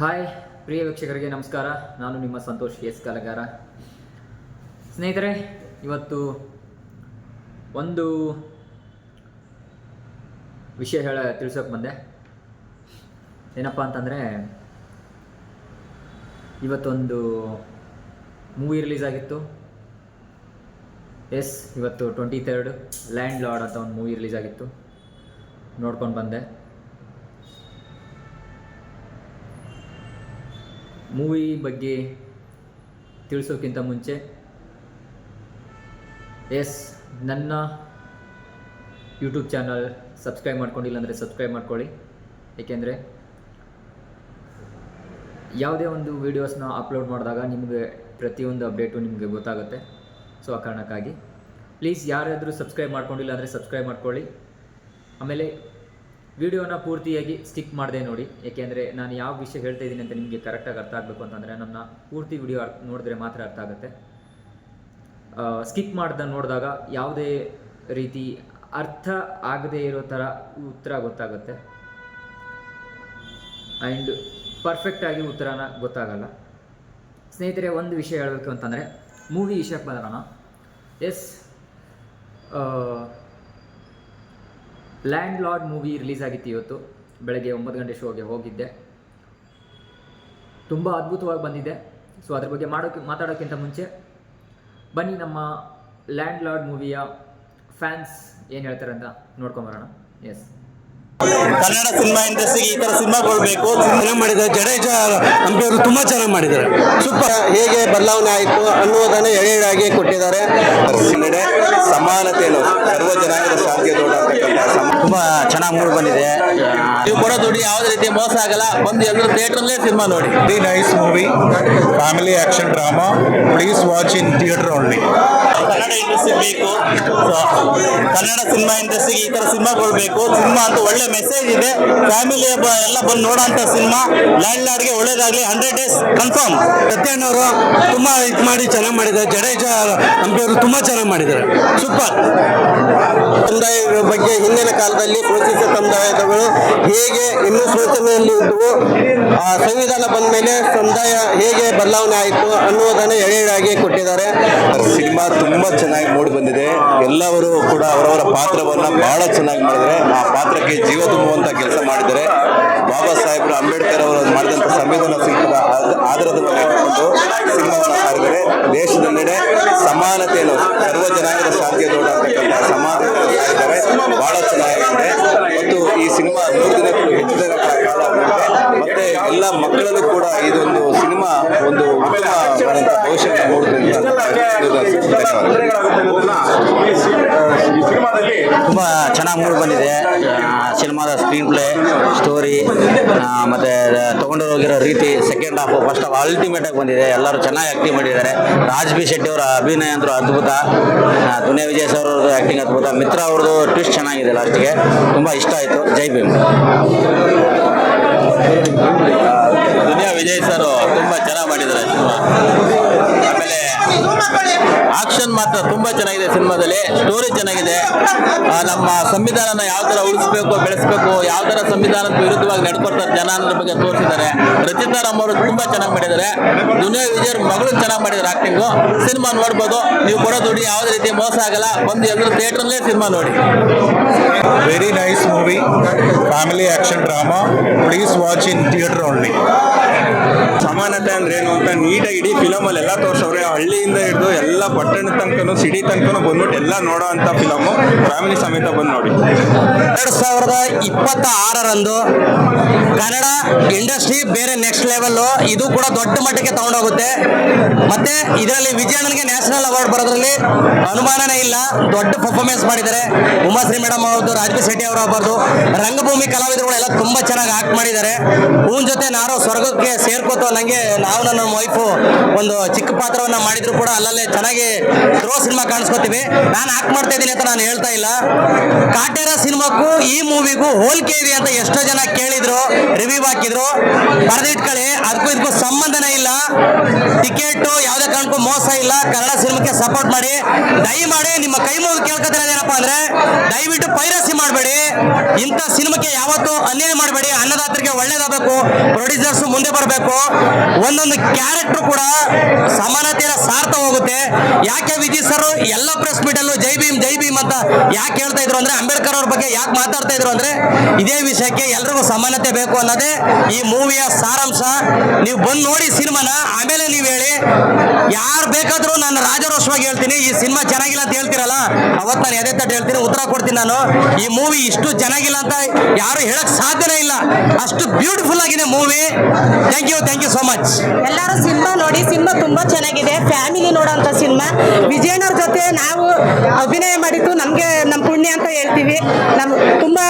Hi, ಪ್ರಿಯ ವೀಕ್ಷಕರಿಗೆ ನಮಸ್ಕಾರ. ನಾನು ನಿಮ್ಮ ಸಂತೋಷ್ ಎಸ್ ಕಲಗಾರ. ಸ್ನೇಹಿತರೆ, ಇವತ್ತು ಒಂದು ವಿಷಯ ಹೇಳ ತಿಳಿಸೋಕೆ ಬಂದೆ. ಏನಪ್ಪ ಅಂತಂದರೆ, ಇವತ್ತೊಂದು ಮೂವಿ ರಿಲೀಸ್ ಆಗಿತ್ತು. ಎಸ್, ಇವತ್ತು ಟ್ವೆಂಟಿ ತರ್ಡ್ ಲ್ಯಾಂಡ್ ಲಾರ್ಡ್ ಅಂತ ಒಂದು ಮೂವಿ ರಿಲೀಸ್ ಆಗಿತ್ತು. ನೋಡ್ಕೊಂಡು ಬಂದೆ. ಮೂವಿ ಬಗ್ಗೆ ತಿಳಿಸೋಕ್ಕಿಂತ ಮುಂಚೆ, ಎಸ್, ನನ್ನ ಯೂಟ್ಯೂಬ್ ಚಾನಲ್ ಸಬ್ಸ್ಕ್ರೈಬ್ ಮಾಡ್ಕೊಂಡಿಲ್ಲ ಅಂದರೆ ಸಬ್ಸ್ಕ್ರೈಬ್ ಮಾಡ್ಕೊಳ್ಳಿ. ಏಕೆಂದರೆ, ಯಾವುದೇ ಒಂದು ವೀಡಿಯೋಸ್ನ ಅಪ್ಲೋಡ್ ಮಾಡಿದಾಗ ನಿಮಗೆ ಪ್ರತಿಯೊಂದು ಅಪ್ಡೇಟು ನಿಮಗೆ ಗೊತ್ತಾಗುತ್ತೆ. ಸೊ ಆ ಕಾರಣಕ್ಕಾಗಿ ಪ್ಲೀಸ್ ಯಾರಾದರೂ ಸಬ್ಸ್ಕ್ರೈಬ್ ಮಾಡ್ಕೊಂಡಿಲ್ಲ ಅಂದರೆ ಸಬ್ಸ್ಕ್ರೈಬ್ ಮಾಡ್ಕೊಳ್ಳಿ. ಆಮೇಲೆ ವಿಡಿಯೋನ ಪೂರ್ತಿಯಾಗಿ ಸ್ಟಿಕ್ ಮಾಡದೆ ನೋಡಿ. ಏಕೆಂದರೆ ನಾನು ಯಾವ ವಿಷಯ ಹೇಳ್ತಾ ಇದ್ದೀನಿ ಅಂತ ನಿಮಗೆ ಕರೆಕ್ಟಾಗಿ ಅರ್ಥ ಆಗಬೇಕು ಅಂತಂದರೆ ನನ್ನ ಪೂರ್ತಿ ವಿಡಿಯೋ ನೋಡಿದ್ರೆ ಮಾತ್ರ ಅರ್ಥ ಆಗುತ್ತೆ. ಸ್ಕಿಪ್ ಮಾಡ್ದ ನೋಡಿದಾಗ ಯಾವುದೇ ರೀತಿ ಅರ್ಥ ಆಗದೇ ಇರೋ ಥರ ಉತ್ತರ ಗೊತ್ತಾಗುತ್ತೆ. ಆ್ಯಂಡ್ ಪರ್ಫೆಕ್ಟಾಗಿ ಉತ್ತರನ ಗೊತ್ತಾಗಲ್ಲ. ಸ್ನೇಹಿತರೆ, ಒಂದು ವಿಷಯ ಹೇಳಬೇಕು ಅಂತಂದರೆ ಮೂವಿ ವಿಷಯಕ್ಕೆ ಬರೋಣ. Yes landlord movie release ಆಗಿತ್ತು ಇವತ್ತು. ಬೆಳಗ್ಗೆ ಒಂಬತ್ತು ಗಂಟೆ ಶೋಗೆ ಹೋಗಿದ್ದೆ. ತುಂಬ ಅದ್ಭುತವಾಗಿ ಬಂದಿದೆ. ಸೊ ಅದ್ರ ಬಗ್ಗೆ ಮಾಡೋಕ್ಕೆ ಮಾತಾಡೋಕ್ಕಿಂತ ಮುಂಚೆ, ಬನ್ನಿ ನಮ್ಮ ಲ್ಯಾಂಡ್ ಲಾರ್ಡ್ ಮೂವಿಯ ಫ್ಯಾನ್ಸ್ ಏನು ಹೇಳ್ತಾರೆ ಅಂತ ನೋಡ್ಕೊಂಬರೋಣ ಎಸ್ ಕನ್ನಡ ಸಿನಿಮಾ ಇಂಡಸ್ಟ್ರಿಗೆ ಈ ತರ ಸಿನಿಮಾಗಳು ಬೇಕು ಚೆನ್ನಾಗಿ ಮಾಡಿದ್ದಾರೆ ಜಡೇಜಾ ಅಂಬಿಯವರು ತುಂಬಾ ಚೆನ್ನಾಗಿ ಮಾಡಿದ್ದಾರೆ. ಸೂಪರ್. ಹೇಗೆ ಬದಲಾವಣೆ ಆಯಿತು ಅನ್ನುವುದನ್ನ ಎಳೆ ಎಳೆಯಾಗಿ ಕೊಟ್ಟಿದ್ದಾರೆ ಸಮಾನತೆಯನ್ನು ಸರ್ವ ಜನಾಂಗದ ಶಾಂತಿಯ ತುಂಬಾ ಚೆನ್ನಾಗಿ ಮೂಡ್ ಬಂದಿದೆ. ನೀವು ಕೊಡೋ ದುಡ್ಡು ಯಾವುದೇ ರೀತಿ ಮೋಸ ಆಗಲ್ಲ. ಬಂದು ಎಲ್ಲರೂ ಥಿಯೇಟರ್ಲೇ ಸಿನಿಮಾ ನೋಡಿ. The nice movie family action drama please watch in theatre only Kannada industry ಬೇಕು. ಕನ್ನಡ ಸಿನಿಮಾ ಇಂಡಸ್ಟ್ರಿಗೆ ಈ ತರ ಸಿನಿಮಾಗಳು ಬೇಕು ಸಿನಿಮಾ ಅಂತ ಒಳ್ಳೆ ಮೆಸೇಜ್ ಇದೆ. ಫ್ಯಾಮಿಲಿ ಎಲ್ಲ ಬಂದು ನೋಡೋಂಥ ಸಿನಿಮಾ ಲ್ಯಾಂಡ್ ಲಾರ್ಡ್ಗೆ ಒಳ್ಳೇದಾಗಲಿ. ಹಂಡ್ರೆಡ್ ಡೇಸ್ ಕನ್ಫರ್ಮ್ ಸತ್ಯಣ್ಣ ಅವರು ತುಂಬಾ ಇದು ಮಾಡಿ ಚೆನ್ನಾಗಿ ಮಾಡಿದ್ದಾರೆ. ಜಡೇಜಾ ಅಂಬಿಯವರು ತುಂಬಾ ಚೆನ್ನಾಗಿ ಮಾಡಿದ್ದಾರೆ. ಸೂಪರ್ ಸಮುದಾಯಗಳ ಬಗ್ಗೆ ಹಿಂದಿನ ಕಾಲದಲ್ಲಿ ಪ್ರೋತ್ಸಾಹಿತ ಸಮುದಾಯಗಳು ಹೇಗೆ ಇನ್ನೂ ಶೋಷಣೆಯಲ್ಲಿ ಇದ್ದವು, ಆ ಸಂವಿಧಾನ ಬಂದ ಮೇಲೆ ಸಮುದಾಯ ಹೇಗೆ ಬದಲಾವಣೆ ಆಯಿತು ಅನ್ನುವುದನ್ನು ಎಳೆ ಎಳೆಯಾಗಿ ಕೊಟ್ಟಿದ್ದಾರೆ ಸಿನಿಮಾ ತುಂಬಾ ಚೆನ್ನಾಗಿ ಮೂಡಿ ಬಂದಿದೆ. ಎಲ್ಲವರು ಕೂಡ ಅವರವರ ಪಾತ್ರವನ್ನ ಬಹಳ ಚೆನ್ನಾಗಿ ಮಾಡಿದರೆ ಆ ಪಾತ್ರಕ್ಕೆ ಜೀವ ತುಂಬುವಂತ ಕೆಲಸ ಮಾಡಿದ್ದಾರೆ. ಬಾಬಾ ಸಾಹೇಬ್ರು ಅಂಬೇಡ್ಕರ್ ಅವರು ಮಾಡಿದಂತ ಸಂವಿಧಾನ ಶಿಲ್ಪದ ಆಧಾರದ ಮೇಲೆ ಇಟ್ಟುಕೊಂಡು ಸಿನಿಮಾವನ್ನು ಸಾರಿದ್ದಾರೆ ದೇಶದೆಲ್ಲೆಡೆ ಸಮಾನತೆಯನ್ನು ಸರ್ವ ಜನಾಂಗದ ಶಾಂತಿಯ ದೊಡ್ಡ ಅಂತಕ್ಕಂಥ ಸಮಾನ ಸಾರಿದ್ದಾರೆ ಬಹಳ ಚೆನ್ನಾಗಿದೆ. ಮತ್ತು ಈ ಸಿನಿಮಾ ಮೂರು ದಿನಕ್ಕೂ ಹೆಚ್ಚು ಎಲ್ಲ ಮಕ್ಕಳಲ್ಲೂ ಕೂಡ ಇದೊಂದು ಸಿನಿಮಾ, ಒಂದು ಉತ್ತಮ ಭವಿಷ್ಯ ತುಂಬ ಚೆನ್ನಾಗಿ ಮೂಡಿ ಬಂದಿದೆ. ಸಿನಿಮಾದ ಸ್ಕ್ರೀನ್ ಪ್ಲೇ ಸ್ಟೋರಿ ಮತ್ತೆ ತಗೊಂಡು ಹೋಗಿರೋ ರೀತಿ second half first half ultimate ಆಗಿ ಬಂದಿದೆ. ಎಲ್ಲರೂ ಚೆನ್ನಾಗಿ ಆಕ್ಟಿಂಗ್ ಮಾಡಿದ್ದಾರೆ. ರಾಜ್ ಬಿ ಶೆಟ್ಟಿ ಅವರ ಅಭಿನಯ ಅಂದ್ರೆ ಅದ್ಭುತ. ದುನಿಯಾ ವಿಜಯ್ ಸರ್ ಅವ್ರದ್ದು ಆಕ್ಟಿಂಗ್ ಅದ್ಭುತ. ಮಿತ್ರ ಅವ್ರದ್ದು ಟ್ವಿಸ್ಟ್ ಚೆನ್ನಾಗಿದೆ ಲಾಸ್ಟಿಗೆ ತುಂಬ ಇಷ್ಟ ಆಯಿತು. ಜೈ ಭೀಮ್. ದುನಿಯಾ ವಿಜಯ್ ಸರ್ ತುಂಬಾ ಚೆನ್ನಾಗಿ ಮಾಡಿದ್ದಾರೆ ಸಿನಿಮಾ ಆಮೇಲೆ ಆಕ್ಷನ್ ಮಾತ್ರ ತುಂಬಾ ಚೆನ್ನಾಗಿದೆ ಸಿನಿಮಾದಲ್ಲಿ ಸ್ಟೋರಿ ಚೆನ್ನಾಗಿದೆ. ನಮ್ಮ ಸಂವಿಧಾನನ ಯಾವ ತರ ಉಳಿಸ್ಬೇಕು, ಬೆಳೆಸ್ಬೇಕು, ಯಾವ ತರ ಸಂವಿಧಾನದ ವಿರುದ್ಧವಾಗಿ ನಡ್ಕೊಳ್ತಾರೆ ಜನ ಅನ್ನೋದ್ರ ಬಗ್ಗೆ ತೋರಿಸಿದ್ದಾರೆ. ರಚಿತಾ ರಾಮ್ ಅವರು ತುಂಬಾ ಚೆನ್ನಾಗಿ ಮಾಡಿದ್ದಾರೆ. ದುನಿಯಾ ವಿಜಯ್ ಮಗಳು ಚೆನ್ನಾಗಿ ಮಾಡಿದ್ದಾರೆ ಆಕ್ಟಿಂಗು ಸಿನಿಮಾ ನೋಡ್ಬೋದು. ನೀವು ಕೊಡೋ ದುಡ್ಡು ಯಾವುದೇ ರೀತಿ ಮೋಸ ಆಗಲ್ಲ. ಬಂದು ಎಲ್ಲರೂ ಥಿಯೇಟರ್ಲೇ ಸಿನಿಮಾ ನೋಡಿ. Very nice movie family action drama please watch in theatre only. ಸಮಾನತೆ ಅಂದ್ರೆ ಏನು ಅಂತ ನೀಟಾಗಿ ಇಡೀ ಫಿಲಮ್ ಅಲ್ಲಿ ಎಲ್ಲ ತೋರ್ಸವ್ರೆ. ಹಳ್ಳಿಯಿಂದ ಹಿಡಿದು ಎಲ್ಲ ಪಟ್ಟಣದ ತನಕನು ಸಿಟಿ ತನಕನು ಬಂದ್ಬಿಟ್ಟು ಎಲ್ಲ ನೋಡೋ ಅಂತ ಫಿಲಮು ಫ್ಯಾಮಿಲಿ ಸಮೇತ ಬಂದು ನೋಡಿ. ಎರಡ್ ಸಾವಿರದ ಇಪ್ಪತ್ತ ಆರರಂದು ಕನ್ನಡ ಇಂಡಸ್ಟ್ರಿ ಬೇರೆ ನೆಕ್ಸ್ಟ್ ಲೆವೆಲ್ ಇದು ಕೂಡ ದೊಡ್ಡ ಮಟ್ಟಕ್ಕೆ ತಗೊಂಡೋಗುತ್ತೆ. ಮತ್ತೆ ಇದರಲ್ಲಿ ವಿಜಯಣ್ಣನಿಗೆ ನ್ಯಾಷನಲ್ ಅವಾರ್ಡ್ ಬರೋದ್ರಲ್ಲಿ ಅನುಮಾನನೇ ಇಲ್ಲ. ದೊಡ್ಡ ಪರ್ಫಾರ್ಮೆನ್ಸ್ ಮಾಡಿದ್ದಾರೆ. ಉಮಾಶ್ರೀ ಮೇಡಮ್ ಅವ್ರದ್ದು ರಾಜವಿ ಶೆಟ್ಟಿ ಅವರು ಬರ್ದು ರಂಗಭೂಮಿ ಕಲಾವಿದರುಗಳೆಲ್ಲ ತುಂಬಾ ಚೆನ್ನಾಗಿ ಆಕ್ಟ್ ಮಾಡಿದ್ದಾರೆ. ಹೂನ್ ಜೊತೆ ನಾರೋ ಸ್ವರ್ಗಕ್ಕೆ ಸೇರ್ಕೋತು ಅನ್ನಂಗೆ ನಾವು ನನ್ನ ವೈಫು ಒಂದು ಚಿಕ್ಕ ಪಾತ್ರವನ್ನ ಮಾಡಿದ್ರು ಕೂಡ ಅಲ್ಲಲ್ಲೇ ಚೆನ್ನಾಗಿ ಥ್ರೋ ಸಿನಿಮಾ ಕಾಣಿಸ್ಕೋತೀವಿ. ನಾನು ಆಕ್ಟ್ ಮಾಡ್ತಾ ಇದ್ದೀನಿ ಅಂತ ನಾನು ಹೇಳ್ತಾ ಇಲ್ಲ. ಕಾಟೇರ ಸಿನಿಮಾಕ್ಕೂ ಈ ಮೂವಿಗೂ ಹೋಲಿಕೆ ಇದೆ ಅಂತ ಎಷ್ಟೋ ಜನ ಕೇಳಿದ್ರು ರಿವ್ಯೂ ಹಾಕಿದ್ರು. ಬರೆದಿಟ್ಕೊಳ್ಳಿ, ಅದಕ್ಕೂ ಇದಕ್ಕೂ ಸಂಬಂಧನೇ ಇಲ್ಲ. ಟಿಕೆಟ್ ಯಾವುದೇ ಕಾರಣಕ್ಕೂ ಮೋಸ ಇಲ್ಲ. ಕನ್ನಡ ಸಿನಿಮಾಕ್ಕೆ ಸಪೋರ್ಟ್ ಮಾಡಿ. ದಯಮಾಡಿ ನಿಮ್ಮ ಕೈ ಮುಗಿದು ಏನಪ್ಪಾ ಅಂದ್ರೆ, ದಯವಿಟ್ಟು ಪೈರಸಿ ಮಾಡಬೇಡಿ. ಇಂಥ ಸಿನಿಮಾಕ್ಕೆ ಯಾವತ್ತೂ ಅನ್ಯಾಯ ಮಾಡಬೇಡಿ. ಅನ್ನದಾತರಿಗೆ ಒಳ್ಳೇದಾಗಬೇಕು. ಪ್ರೊಡ್ಯೂಸರ್ಸ್ ಮುಂದೆ ಬರಬೇಕು. ಒಂದೊಂದು ಕ್ಯಾರೆಕ್ಟರ್ ಕೂಡ ಸಮಾನತೆಯ ಸಾರ್ಥ ಹೋಗುತ್ತೆ. ಯಾಕೆ ವಿಜಯ್ ಸರ್ ಎಲ್ಲ ಪ್ರೆಸ್ ಮೀಟಲ್ಲೂ ಜೈ ಭೀಮ್ ಜೈ ಭೀಮ್ ಅಂತ ಯಾಕೆ ಹೇಳ್ತಾ ಇದ್ರು ಅಂದ್ರೆ ಅಂಬೇಡ್ಕರ್ ಅವ್ರ ಬಗ್ಗೆ ಯಾಕೆ ಮಾತಾಡ್ತಾ ಇದ್ರು ಅಂದ್ರೆ ಇದೇ ವಿಷಯಕ್ಕೆ ಎಲ್ರಿಗೂ ಸಮಾನತೆ ಬೇಕು ಅನ್ನೋದೇ ಈ ಮೂವಿಯ ಸಾರಾಂಶ. ನೀವು ಬಂದು ನೋಡಿ ಸಿನಿಮಾನ, ಆಮೇಲೆ ನೀವು ಹೇಳಿ. ಯಾರು ಬೇಕಾದರೂ ನಾನು ರಾಜರೋಷವಾಗಿ ಹೇಳ್ತೀನಿ, ಈ ಸಿನಿಮಾ ಚೆನ್ನಾಗಿಲ್ಲ ಅಂತ ಹೇಳ್ತೀರಲ್ಲ ಅವತ್ತು ನಾನು ಎದೆ ತಟ್ಟು ಹೇಳ್ತೀನಿ, ಉತ್ತರ ಕೊಡ್ತೀನಿ ನಾನು. ಈ ಮೂವಿ ಇಷ್ಟು ಚೆನ್ನಾಗಿಲ್ಲ ಅಂತ ಯಾರು ಹೇಳಕ್ ಸಾಧ್ಯನೇ ಇಲ್ಲ. ಅಷ್ಟು ಬ್ಯೂಟಿಫುಲ್ ಆಗಿದೆ movie. Thank you thank you so much ಎಲ್ಲರೂ ಸಿನಿಮಾ ನೋಡಿ, ಸಿನಿಮಾ ತುಂಬಾ ಚೆನ್ನಾಗಿದೆ. Family ನೋಡೋಂಥ cinema. ವಿಜಯನವ್ರ ಜೊತೆ ನಾವು ಅಭಿನಯ ಮಾಡಿದ್ದು ನಮಗೆ ನಮ್ಮ ಪುಣ್ಯ ಅಂತ ಹೇಳ್ತೀವಿ. ನಮ್ಗೆ ತುಂಬಾ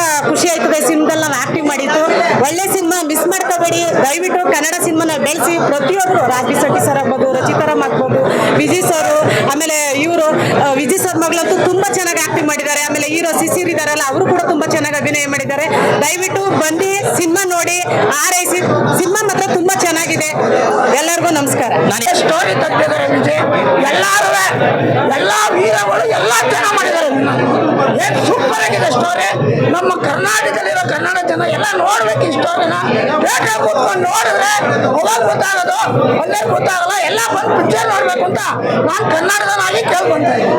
ಆಯ್ತದೆ. ಸಿನಿಮಾದಲ್ಲಿ ನಾವು ಆಕ್ಟಿಂಗ್ ಮಾಡಿದ್ದು. ಒಳ್ಳೆ ಸಿನಿಮಾ ಮಿಸ್ ಮಾಡ್ಕೋಬೇಡಿ. ದಯವಿಟ್ಟು ಕನ್ನಡ ಸಿನಿಮಾನ ಬೆಳೆಸಿ. ಪ್ರತಿಯೊಬ್ಬರು ರಾಜಿ ಸಟ್ಟಿ ಸರ್ ಆಗ್ಬೋದು ರಚಿತಾರಾಮ್ ಆಗ್ಬೋದು ವಿಜಯ್ ಸರ್, ಆಮೇಲೆ ಇವರು ವಿಜಯ್ ಸರ್ ಮಗಳಂತೂ ತುಂಬಾ ಚೆನ್ನಾಗಿ ಆಕ್ಟಿಂಗ್ ಮಾಡಿದ್ದಾರೆ. ಆಮೇಲೆ ಹೀರೋ ಸಿಸಿರ್ ಇದಾರಲ್ಲ ಅವರು ಕೂಡ ತುಂಬಾ ಚೆನ್ನಾಗಿ ಅಭಿನಯ ಮಾಡಿದ್ದಾರೆ. ದಯವಿಟ್ಟು ಬಂದು ಸಿನಿಮಾ ನೋಡಿ, ಆರೈಸಿ. ಸಿನಿಮಾ ಮಾತ್ರ ತುಂಬಾ ಚೆನ್ನಾಗಿದೆ. ಎಲ್ಲರಿಗೂ ನಮಸ್ಕಾರ. ಸ್ಟೋರಿ ತೆಗ್ದಿದ್ದಾರೆ ವಿಜಯ್ ವೀರಗಳು ಎಲ್ಲಾ ಜನ ಮಾಡಿದ್ದಾರೆ. ನಮ್ಮ ಕರ್ನಾಟಕದಲ್ಲಿರೋ ಕನ್ನಡ ಜನ ಎಲ್ಲ ನೋಡ್ಬೇಕು ಈ ಸ್ಟೋರಿನ ಕೂತ್ಕೊಂಡು ನೋಡಿದ್ರೆ ಅವಾಗ ಗೊತ್ತಾಗೋದು ಒಳ್ಳೆ ಗೊತ್ತಾಗಲ್ಲ, ಎಲ್ಲ ಬಂದು ಪಿಕ್ಚರ್ ನೋಡ್ಬೇಕು ಅಂತ ನಾನು ಕನ್ನಡದನಾಗಿ ಕೇಳ್ಕೊಂತ ಇದ್ದೀನಿ